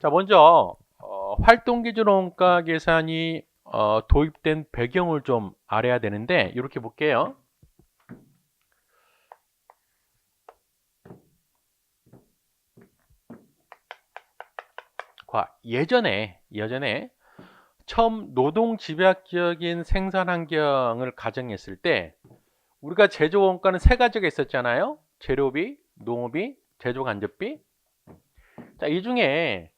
자, 먼저 어, 활동 기준 원가 계산이 어, 도입된 배경을 좀 알아야 되는데 이렇게 볼게요. 과 예전에 예전에 처음 노동 집약적인 생산 환경을 가정했을 때 우리가 제조 원가는 세 가지가 있었잖아요. 재료비, 농업비, 제조 간접비. 자, 이 중에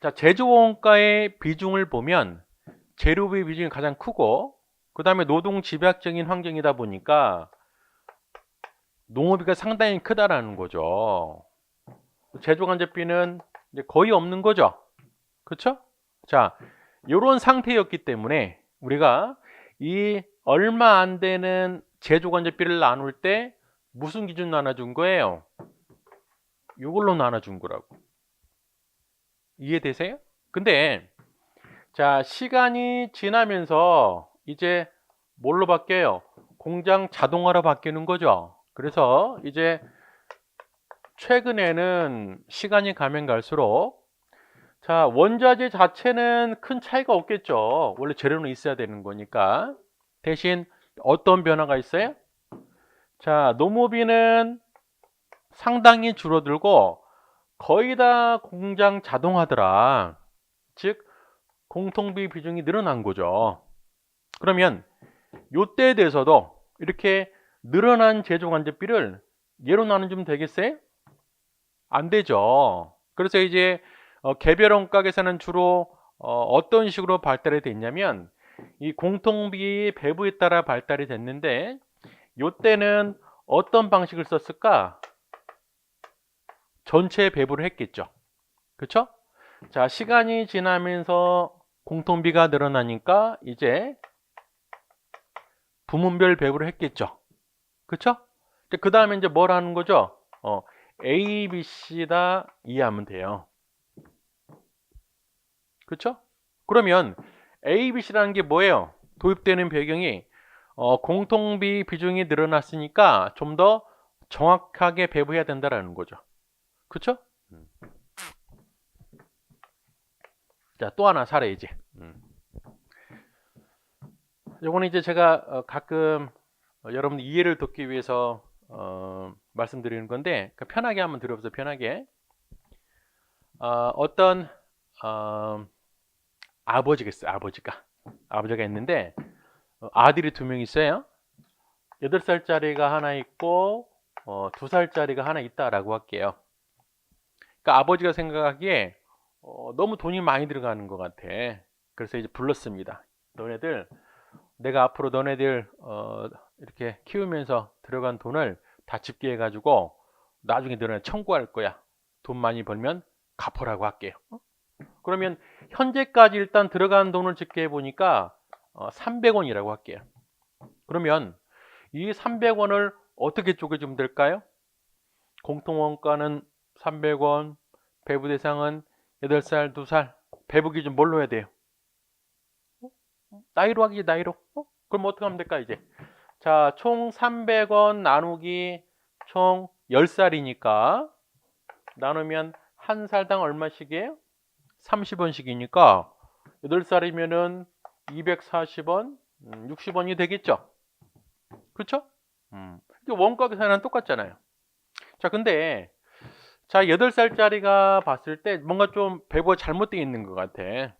자, 제조 원가의 비중을 보면 재료비 비중이 가장 크고 그 다음에 노동 집약적인 환경이다 보니까 농업비가 상당히 크다라는 거죠. 제조 간접비는 이제 거의 없는 거죠. 그렇죠? 자, 이런 상태였기 때문에 우리가 이 얼마 안 되는 제조 간접비를 나눌 때 무슨 기준 나눠준 거예요? 이걸로 나눠준 거라고. 이해되세요? 근데 자 시간이 지나면서 이제 뭘로 바뀌어요? 공장 자동화로 바뀌는 거죠. 그래서 이제 최근에는 시간이 가면 갈수록 자 원자재 자체는 큰 차이가 없겠죠. 원래 재료는 있어야 되는 거니까 대신 어떤 변화가 있어요? 자 노무비는 상당히 줄어들고 거의 다 공장 자동화더라. 즉 공통비 비중이 늘어난 거죠. 그러면 요때에 대해서도 이렇게 늘어난 제조 간접비를 예로 나눠주면 되겠어요? 안 되죠. 그래서 이제 어, 개별 원가 계산은 주로 어, 떤 식으로 발달이 됐냐면 이 공통비 배부에 따라 발달이 됐는데 요때는 어떤 방식을 썼을까? 전체 배부를 했겠죠. 그렇죠? 자, 시간이 지나면서 공통비가 늘어나니까 이제 부문별 배부를 했겠죠. 그렇죠? 그 다음에 이제 뭘 하는 거죠? 어, A, B, C다 이해하면 돼요. 그렇죠? 그러면 A, B, C라는 게 뭐예요? 도입되는 배경이 어, 공통비 비중이 늘어났으니까 좀 더 정확하게 배부해야 된다라는 거죠. 그쵸? 음. 자, 또 하나 사례 이제. 음. 요거는 이제 제가 어, 가끔 어, 여러분 이해를 돕기 위해서 어, 말씀드리는 건데 그 편하게 한번 들어보세요. 편하게. 어, 떤 어, 아버지가 있어요. 아버지가. 아버지가 있는데 어, 아들이 두 명 있어요. 8살짜리가 하나 있고 어, 2살짜리가 하나 있다라고 할게요. 그러니까 아버지가 생각하기에 어, 너무 돈이 많이 들어가는 것 같아. 그래서 이제 불렀습니다. 너네들 내가 앞으로 너네들 어, 이렇게 키우면서 들어간 돈을 다 집계해 가지고 나중에 너네 청구할 거야. 돈 많이 벌면 갚으라고 할게요. 어? 그러면 현재까지 일단 들어간 돈을 집계해 보니까 어, 300원이라고 할게요. 그러면 이 300원을 어떻게 쪼개주면 될까요? 공통원가는 300원, 배부 대상은 8살, 2살. 배부 기준 뭘로 해야 돼요? 어? 나이로 하기 나이로. 어? 그럼 어떻게 하면 될까 이제? 자, 총 300원 나누기 총 10살이니까 나누면 한 살당 얼마씩이에요? 30원씩이니까 8살이면은 240원, 60원이 음, 되겠죠? 그렇죠? 음. 원가 계산은 똑같잖아요. 자, 근데 자, 8살짜리가 봤을 때 뭔가 좀 배부가 잘못되어 있는 것 같아.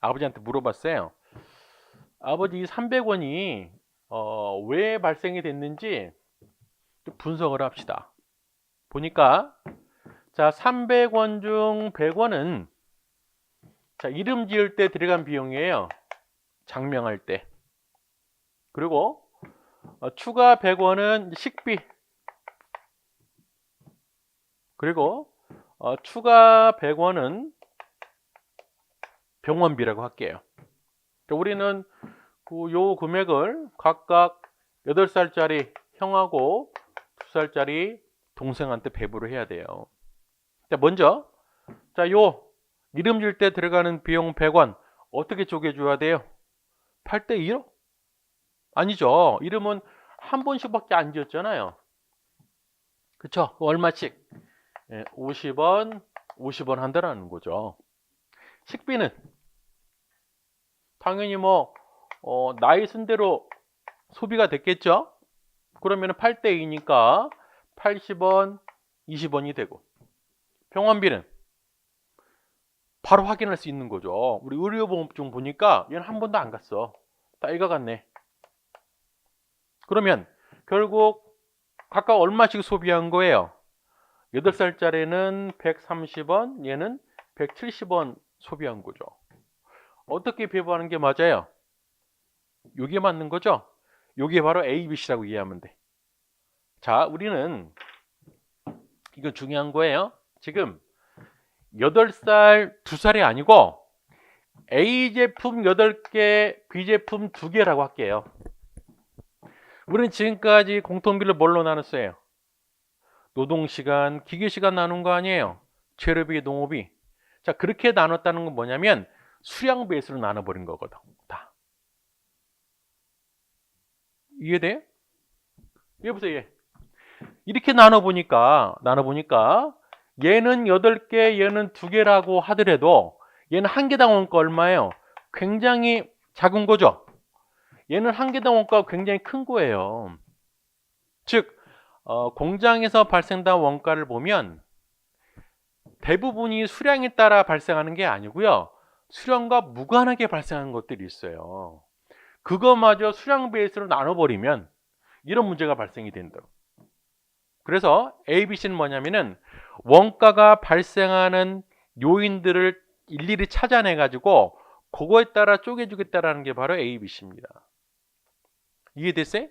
아버지한테 물어봤어요. 아버지 300원이 어, 왜 발생이 됐는지 분석을 합시다. 보니까 자, 300원 중 100원은 자, 이름 지을 때 들어간 비용이에요. 장명할 때. 그리고 어, 추가 100원은 식비 그리고 어, 추가 100원은 병원비라고 할게요. 그러니까 우리는 그 요 금액을 각각 8살짜리 형하고 2살짜리 동생한테 배부를 해야 돼요. 자, 먼저 자, 요 이름 질 때 들어가는 비용 100원 어떻게 쪼개 줘야 돼요? 8대 1로? 아니죠. 이름은 한 번씩밖에 안 지었잖아요. 그쵸? 얼마씩? 50원, 예, 50원 한다라는 거죠. 식비는 당연히 뭐 어, 나이 순대로 소비가 됐겠죠. 그러면 8대 2니까 80원, 20원이 되고 병원비는 바로 확인할 수 있는 거죠. 우리 의료보험증 보니까 얘는 한 번도 안 갔어. 다 읽어갔네. 그러면 결국 각각 얼마씩 소비한 거예요? 8살짜리는 130원, 얘는 170원 소비한 거죠. 어떻게 배분하는 게 맞아요? 요게 맞는 거죠? 요게 바로 ABC라고 이해하면 돼. 자, 우리는 이거 중요한 거예요. 지금 8살, 2살이 아니고 A 제품 8개, B 제품 2개라고 할게요. 우리는 지금까지 공통비를 뭘로 나눴어요? 노동시간, 기계시간 나눈 거 아니에요? 재료비, 농업비. 자, 그렇게 나눴다는 건 뭐냐면 수량 베이스로 나눠버린 거거든. 다. 이해돼? 이해보세요. 얘. 이렇게 나눠보니까, 나눠보니까 얘는 8개, 얘는 2개라고 하더라도 얘는 한 개당 원가 얼마예요? 굉장히 작은 거죠? 얘는 한 개당 원가가 굉장히 큰 거예요. 즉, 어, 공장에서 발생된 원가를 보면 대부분이 수량에 따라 발생하는 게 아니고요. 수량과 무관하게 발생하는 것들이 있어요. 그거마저 수량 베이스로 나눠버리면 이런 문제가 발생이 된다. 그래서 ABC는 뭐냐면은 원가가 발생하는 요인들을 일일이 찾아내 가지고 그거에 따라 쪼개주겠다라는 게 바로 ABC입니다. 이해됐어요?